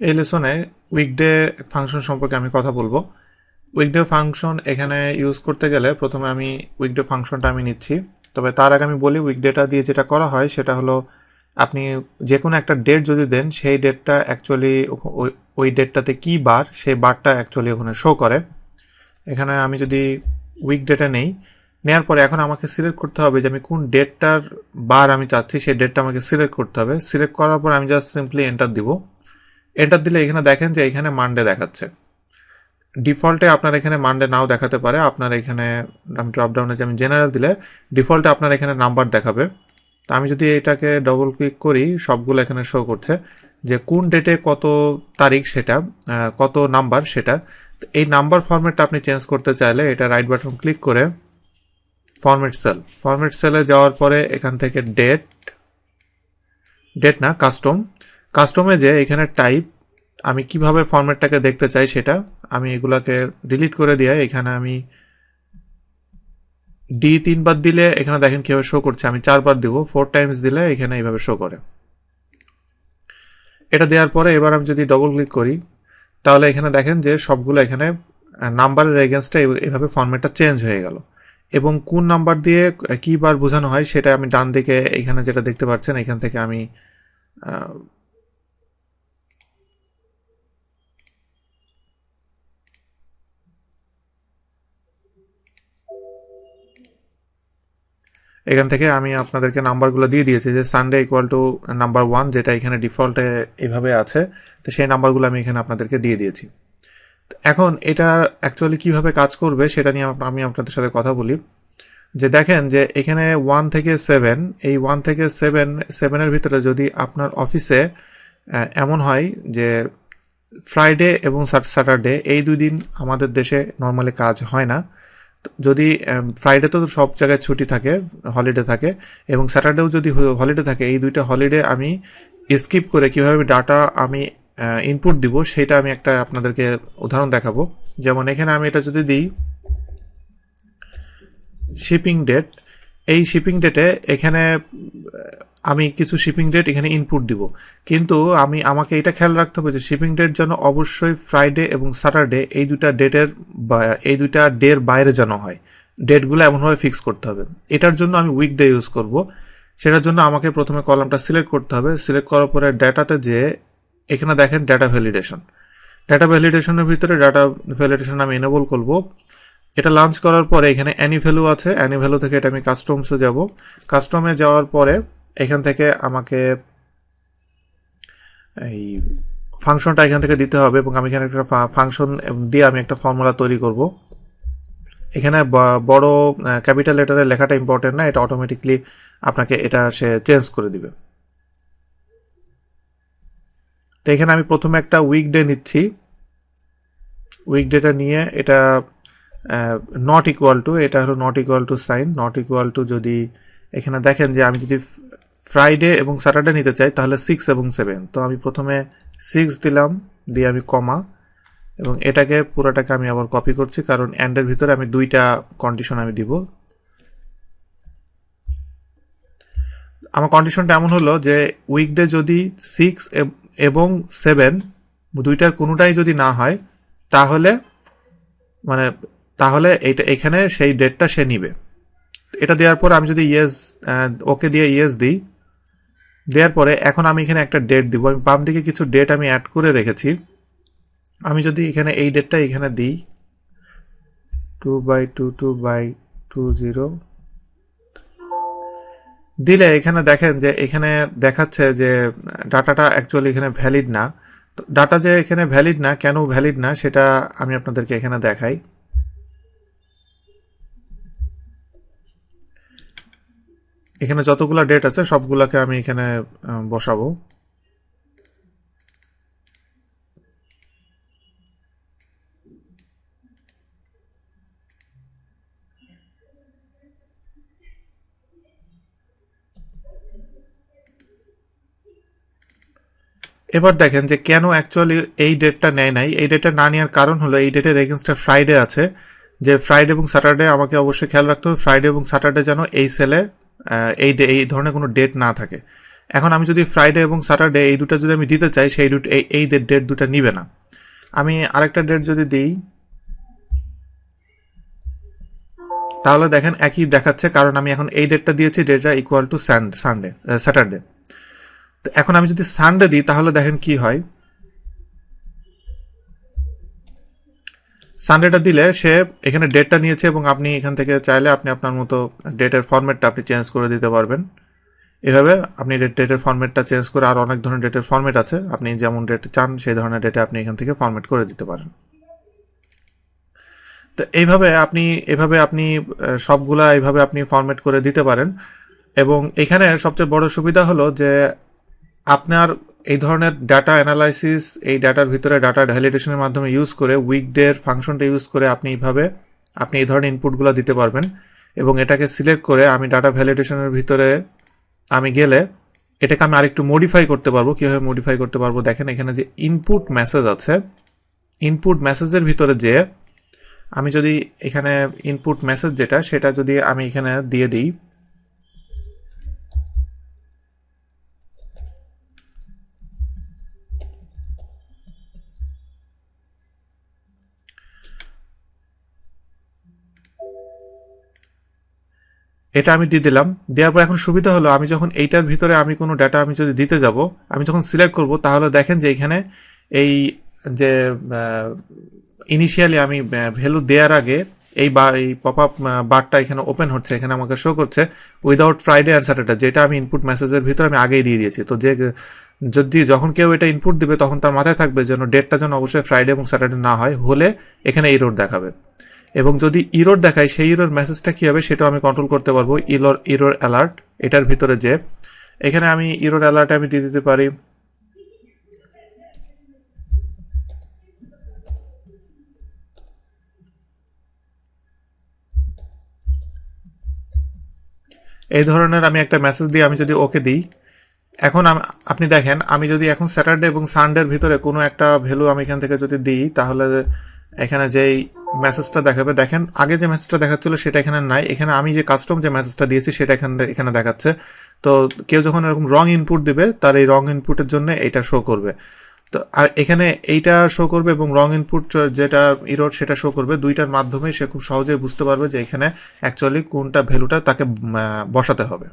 এই লেসনে weekday function সম্পর্কে আমি কথা বলব। উইকডে ফাংশন এখানে ইউজ করতে গেলে প্রথমে আমি উইকডে ফাংশনটা আমি নিচ্ছি। তবে তার আগে আমি বলি উইকডেটা দিয়ে যেটা করা হয় সেটা হলো আপনি যে কোনো একটা ডেট যদি দেন, সেই ডেটটা অ্যাকচুয়ালি ওই ডেটটাতে কী বার, সেই বারটা অ্যাকচুয়ালি ওখানে শো করে। এখানে আমি যদি উইক ডেটা নেই নেওয়ার পরে এখন আমাকে সিলেক্ট করতে হবে যে আমি কোন ডেটটার বার আমি চাচ্ছি, সেই ডেটটা আমাকে সিলেক্ট করতে হবে। সিলেক্ট করার পর আমি জাস্ট সিম্পলি এন্টার দিব। এন্টার দিলে এখানে দেখেন যে এখানে মানডে দেখাচ্ছে। ডিফল্টে আপনার এখানে মানডে নাও দেখাতে পারে। আপনার এখানে, আমি ড্রপডাউনে যে আমি জেনারেল দিলে ডিফল্টে আপনার এখানে নাম্বার দেখাবে। তো আমি যদি এটাকে ডবল ক্লিক করি, সবগুলো এখানে শো করছে যে কোন ডেটে কত তারিখ সেটা কত নাম্বার সেটা। এই নাম্বার ফরম্যাটটা আপনি চেঞ্জ করতে চাইলে এটা রাইট বাটন ক্লিক করে ফরম্যাট সেল ফরম্যাট সেলে যাওয়ার পরে এখান থেকে ডেট ডেট না কাস্টম কাস্টমে যে এখানে টাইপ আমি কীভাবে ফরম্যাটটাকে দেখতে চাই সেটা, আমি এগুলাকে ডিলিট করে দিয়ে এখানে আমি ডি তিনবার দিলে এখানে দেখেন কীভাবে শো করছে, আমি চারবার দিব ফোর টাইমস দিলে এখানে এইভাবে শো করে। এটা দেওয়ার পরে এবার আমি যদি ডবল ক্লিক করি, তাহলে এখানে দেখেন যে সবগুলো এখানে নাম্বারের এগেনস্টে এভাবে ফর্মেটটা চেঞ্জ হয়ে গেল। এবং কোন নাম্বার দিয়ে কী বার বোঝানো হয় সেটা আমি ডান দিকে এখানে যেটা দেখতে পাচ্ছেন, এখান থেকে আমি এখান থেকে আমি আপনাদেরকে নাম্বারগুলো দিয়ে দিয়েছি যে Sunday equal to number one যেটা এখানে ডিফল্টে এভাবে আছে, তো সেই নাম্বারগুলো আমি এখানে আপনাদেরকে দিয়ে দিয়েছি। এখন এটা অ্যাকচুয়ালি কীভাবে কাজ করবে সেটা নিয়ে আমি আপনাদের সাথে কথা বলি। যে দেখেন যে এখানে ওয়ান থেকে সেভেন এই ওয়ান থেকে সেভেন সেভেনের ভিতরে যদি আপনার অফিসে এমন হয় যে ফ্রাইডে এবং স্যাটারডে এই দুই দিন আমাদের দেশে নর্মালি কাজ হয় না যদি ফ্রাইডে তো সব জায়গায় ছুটি থাকে হলিডে থাকে, এবং স্যাটারডেও যদি হলিডে থাকে, এই দুইটা হলিডে আমি স্কিপ করে কীভাবে ডাটা আমি ইনপুট দিব, সেটা আমি একটা আপনাদেরকে উদাহরণ দেখাবো। যেমন এখানে আমি এটা যদি দিই শিপিং ডেট এই শিপিং ডেটে এখানে আমি কিছু শিপিং ডেট এখানে ইনপুট দিব। কিন্তু আমি, আমাকে এটা খেয়াল রাখতে হবে যে শিপিং ডেট যেন অবশ্যই ফ্রাইডে এবং স্যাটারডে এই দুইটা ডেটের এই দুইটা ডের বাইরে যেন হয়। ডেটগুলো এমনভাবে ফিক্স করতে হবে। এটার জন্য আমি উইকডে ইউজ করব। সেটার জন্য আমাকে প্রথমে কলামটা সিলেক্ট করতে হবে। সিলেক্ট করার পরে ডেটাতে যে, এখানে দেখেন ডাটা ভ্যালিডেশন ডাটা ভ্যালিডেশনের ভিতরে ডাটা ভ্যালিডেশন আমি এনেবল করব। এটা লঞ্চ করার পরে এখানে অ্যানি ভ্যালু আছে অ্যানি ভ্যালু থেকে এটা আমি কাস্টমসে যাব। কাস্টমে যাওয়ার পরে এখান থেকে আমাকে এই ফাংশনটা এখান থেকে দিতে হবে এবং আমি এখানে একটা ফাংশন দিয়ে আমি একটা ফর্মুলা তৈরি করব। এখানে বড় ক্যাপিটাল লেটারে লেখাটা ইম্পর্টেন্ট না, এটা অটোমেটিকলি আপনাকে এটা সে চেঞ্জ করে দিবে। তো এখানে আমি প্রথমে একটা উইকডে নিচ্ছি। উইকডেটা নিয়ে এটা নট ইকুয়াল টু এটা হলো not equal to sign not equal to যদি এখানে দেখেন যে আমি যদি ফ্রাইডে এবং স্যাটারডে নিতে চাই, তাহলে সিক্স এবং সেভেন তো আমি প্রথমে সিক্স দিলাম, দিয়ে আমি কমা এবং এটাকে, পুরোটাকে আমি আবার কপি করছি, কারণ অ্যান্ডের ভিতরে আমি দুইটা কন্ডিশন আমি দিব। আমার কন্ডিশনটা এমন হলো যে উইকডে যদি সিক্স এবং সেভেন দুইটার কোনোটাই যদি না হয়, তাহলে মানে তাহলে এইটা এখানে সেই ডেটটা সে নিবে। এটা দেওয়ার পর আমি যদি ইয়েস ওকে দিয়ে ইয়েস দিই, দেওয়ার পরে এখন আমি এখানে একটা ডেট দিব। আমি বাম দিকে কিছু ডেট আমি অ্যাড করে রেখেছি। আমি যদি এখানে এই ডেটটা এখানে দিই two by two two by two zero দিলে এখানে দেখেন যে এখানে দেখাচ্ছে যে ডাটাটা অ্যাকচুয়ালি এখানে ভ্যালিড না। ডাটা যে এখানে ভ্যালিড না, কেন ভ্যালিড না, সেটা আমি আপনাদেরকে এখানে দেখাই। এখানে যতগুলো ডেট আছে, সবগুলোকে আমি এখানে বসাবো। এবার দেখেন যে কেন অ্যাকচুয়ালি এই ডেটটা নেয় নাই। এই ডেটটা না নেওয়ার কারণ হলো, এই ডেটের এগেনস্টে ফ্রাইডে আছে। যে ফ্রাইডে এবং স্যাটারডে আমাকে অবশ্যই খেয়াল রাখতে হবে। ফ্রাইডে এবং স্যাটারডে যেন এই সেলে এই ডে এই ধরনের কোনো ডেট না থাকে। এখন আমি যদি ফ্রাইডে এবং স্যাটারডে এই দুটো যদি আমি দিতে চাই, সেই দুটো এই ডেট দুটো নিবে না। আমি আরেকটা ডেট যদি দিই, তাহলে দেখেন একই দেখাচ্ছে, কারণ আমি এখন এই ডেটটা দিয়েছি ডেটটা ইকুয়াল টু সানডে স্যাটারডে তো এখন আমি যদি সানডে দিই, তাহলে দেখেন কি হয়? সানডেটা দিলে সে এখানে ডেটটা নিয়েছে এবং আপনি এখান থেকে চাইলে আপনি আপনার মতো ডেটের ফরম্যাটটা আপনি চেঞ্জ করে দিতে পারবেন। এভাবে আপনি ডেটের ফরম্যাটটা চেঞ্জ করে আর অনেক ধরনের ডেটের ফরম্যাট আছে। আপনি যেমন ডেট চান, সেই ধরনের ডেটে আপনি এখান থেকে ফরম্যাট করে দিতে পারেন। তো এইভাবে আপনি, এভাবে আপনি সবগুলা এইভাবে আপনি ফরম্যাট করে দিতে পারেন। এবং এখানে সবচেয়ে বড় সুবিধা হলো যে আপনার এই ধরনের ডাটা অ্যানালাইসিস এই ডাটার ভিতরে ডাটা ভ্যালিডেশনের মাধ্যমে ইউজ করে উইকডের ফাংশনটা ইউজ করে আপনি এইভাবে, আপনি এই ধরনের ইনপুটগুলো দিতে পারবেন। এবং এটাকে সিলেক্ট করে আমি ডাটা ভ্যালিডেশনের ভিতরে আমি গেলে এটাকে আমি আরেকটু মডিফাই করতে পারব। কীভাবে মডিফাই করতে পারব? দেখেন এখানে যে ইনপুট মেসেজ আছে ইনপুট মেসেজের ভিতরে যে আমি যদি এখানে ইনপুট মেসেজ যেটা, সেটা যদি আমি এখানে দিয়ে দিই এটা আমি দিয়ে দিলাম। দেওয়ার পর এখন সুবিধা হলো, আমি যখন এইটার ভিতরে আমি কোনো ডাটা আমি যদি দিতে যাব, আমি যখন সিলেক্ট করব, তাহলে দেখেন যে এখানে এই যে ইনিশিয়ালি আমি ভ্যালু দেওয়ার আগে এই বা, এই পপ আপ বারটা এখানে ওপেন হচ্ছে, এখানে আমাকে শো করছে উইদাউট ফ্রাইডে অ্যান্ড স্যাটারডে যেটা আমি ইনপুট মেসেজের ভিতরে আমি আগেই দিয়ে দিয়েছি। তো যে, যদি যখন কেউ এটা ইনপুট দিবে, তখন তার মাথায় থাকবে যেন ডেটটা যেন অবশ্যই ফ্রাইডে এবং স্যাটারডে না হয়, হলে এখানে এই রোড দেখাবে। এবং যদি ইরোর দেখায়, সেই ইরোর মেসেজটা কী হবে সেটাও আমি কন্ট্রোল করতে পারব। ইরোর ইরোর অ্যালার্ট এটার ভিতরে যে, এখানে আমি ইরোর অ্যালার্ট আমি দিয়ে দিতে পারি। এই ধরনের আমি একটা মেসেজ দিয়ে আমি যদি ওকে দিই, এখন আপনি দেখেন, আমি যদি এখন স্যাটারডে এবং সানডের ভিতরে কোনো একটা ভ্যালু আমি এখান থেকে যদি দিই, তাহলে এখানে যেই মেসেজটা দেখাবে। দেখেন, আগে যে মেসেজটা দেখাচ্ছিল সেটা এখানে নাই। এখানে আমি যে কাস্টম যে মেসেজটা দিয়েছি সেটা এখানে এখানে দেখাচ্ছে। তো কেউ যখন এরকম রং ইনপুট দিবে, তার এই রং ইনপুটের জন্য এটা শো করবে। তো আর এখানে এইটা শো করবে এবং রং ইনপুট যেটা ইরোড সেটা শো করবে। দুইটার মাধ্যমে সে খুব সহজেই বুঝতে পারবে যে এখানে অ্যাকচুয়ালি কোনটা ভ্যালুটা তাকে বসাতে হবে।